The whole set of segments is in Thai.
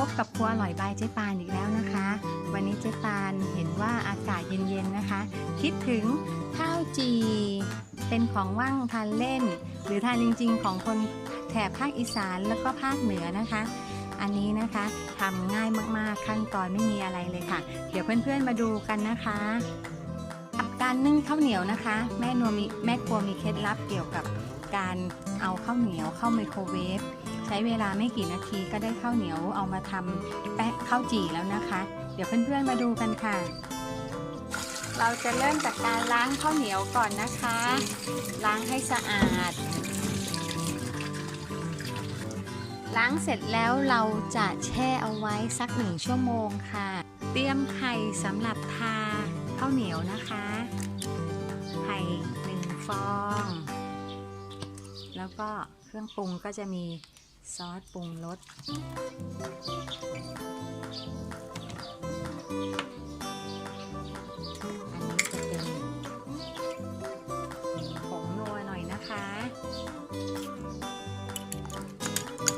พบกับครัวอร่อยบายเจ๊ปานอีกแล้วนะคะ วันนี้เจ๊ปานเห็นว่าอากาศเย็นๆนะคะ คิดถึงข้าวจีเป็นของว่างทานเล่น หรือทานจริงๆ ของคนแถบภาคอีสานแล้วก็ภาคเหนือนะคะ อันนี้นะคะทำง่ายมากๆขั้นตอนไม่มีอะไรเลยค่ะ เดี๋ยวเพื่อนๆมาดูกันนะคะกับการนึ่งข้าวเหนียวนะคะ แม่นัวมีแม่ครัวมีเคล็ดลับเกี่ยวกับการเอาข้าวเหนียวเข้าไมโครเวฟ ช้เวลาไม่กี่นาทีก็ได้ข้าวเหนียวเอามาทำแป้งข้าวจี่แล้วนะคะ เดี๋ยวเพื่อนๆมาดูกันค่ะ เราจะเริ่มจากการล้างข้าวเหนียวก่อนนะคะ ล้างให้สะอาด ล้างเสร็จแล้วเราจะแช่เอาไว้สักหนึ่งชั่วโมงค่ะ เตรียมไข่สำหรับทาข้าวเหนียวนะคะ ไข่หนึ่งฟอง แล้วก็เครื่องปรุงก็จะมี ซอสปรุงรสอันนี้จะเป็นผงนัวหน่อยนะคะ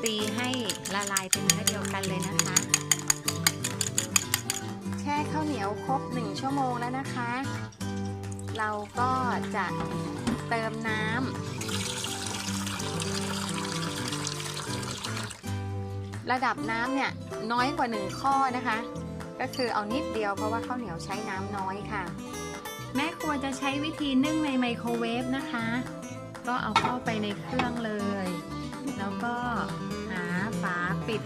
ตีให้ละลายเป็นเนื้อเดียวกันเลยนะคะ แช่ข้าวเหนียวครบ1ชั่วโมงแล้วนะคะ เราก็จะเติมน้ำ ระดับน้ำเนี่ยน้อยกว่า 1 ข้อนะคะ ก็คือเอานิดเดียวเพราะว่าข้าวเหนียวใช้น้ำน้อยค่ะ แม่ครัวจะใช้วิธีนึ่งในไมโครเวฟนะคะ ก็เอาเข้าไปในเครื่องเลย แล้วก็หาฝาปิด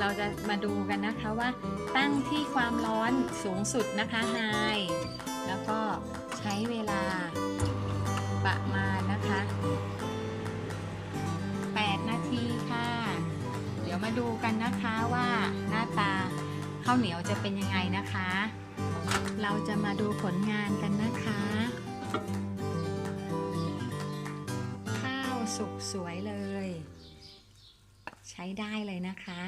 เราจะมาดูกันนะคะว่าตั้งที่ความร้อนสูงสุดนะคะไฮแล้วก็ใช้เวลาประมาณนะคะ ดูกันนะคะว่าหน้าตาข้าวเหนียวจะเป็นยังไงนะคะ เราจะมาดูผลงานกันนะคะ ข้าวสุกสวยเลย ใช้ได้เลยนะคะ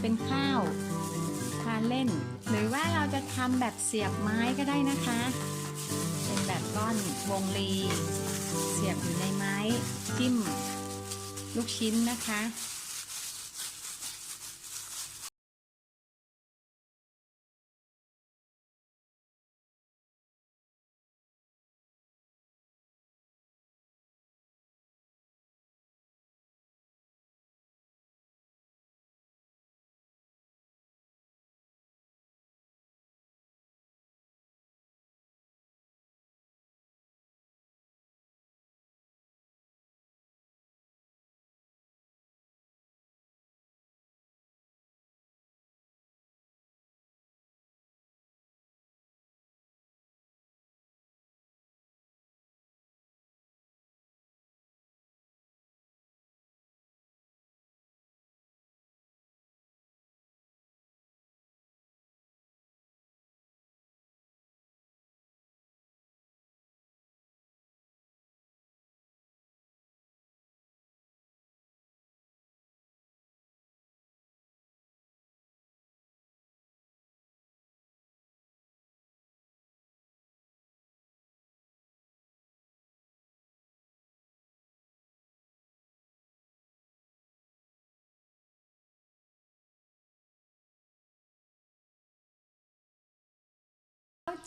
เป็นข้าวทานเล่น หรือว่าเราจะทำแบบเสียบไม้ก็ได้นะคะ เป็นแบบก้อนวงรี เสียบอยู่ในไม้จิ้มลูกชิ้นนะคะ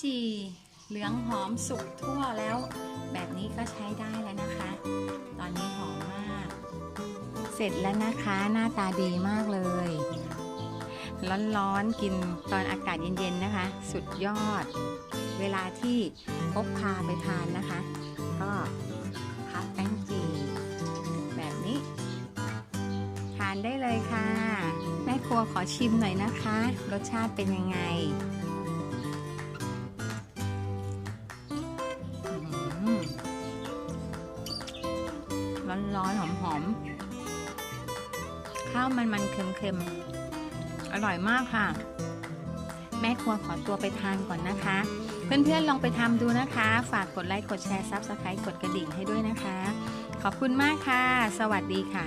จี่เหลืองหอมสุกทั่วแล้ว แบบนี้ก็ใช้ได้แล้วนะคะ ตอนนี้หอมมาก เสร็จแล้วนะคะหน้าตาดีมากเลย ร้อนๆกินตอนอากาศเย็นๆนะคะ สุดยอด เวลาที่พกพาไปทานนะคะ ก็พับแป้งจีแบบนี้ ทานได้เลยค่ะแม่ครัวขอชิมหน่อยนะคะ รสชาติเป็นยังไง ร้อนๆหอมๆ ข้าวมันมันเค็มๆ อร่อยมากค่ะ แม่ครัวขอตัวไปทานก่อนนะคะ เพื่อนๆลองไปทำดูนะคะ ฝากกดไลค์ กดแชร์ซับสไครต์กดกระดิ่งให้ด้วยนะคะ ขอบคุณมากค่ะ สวัสดีค่ะ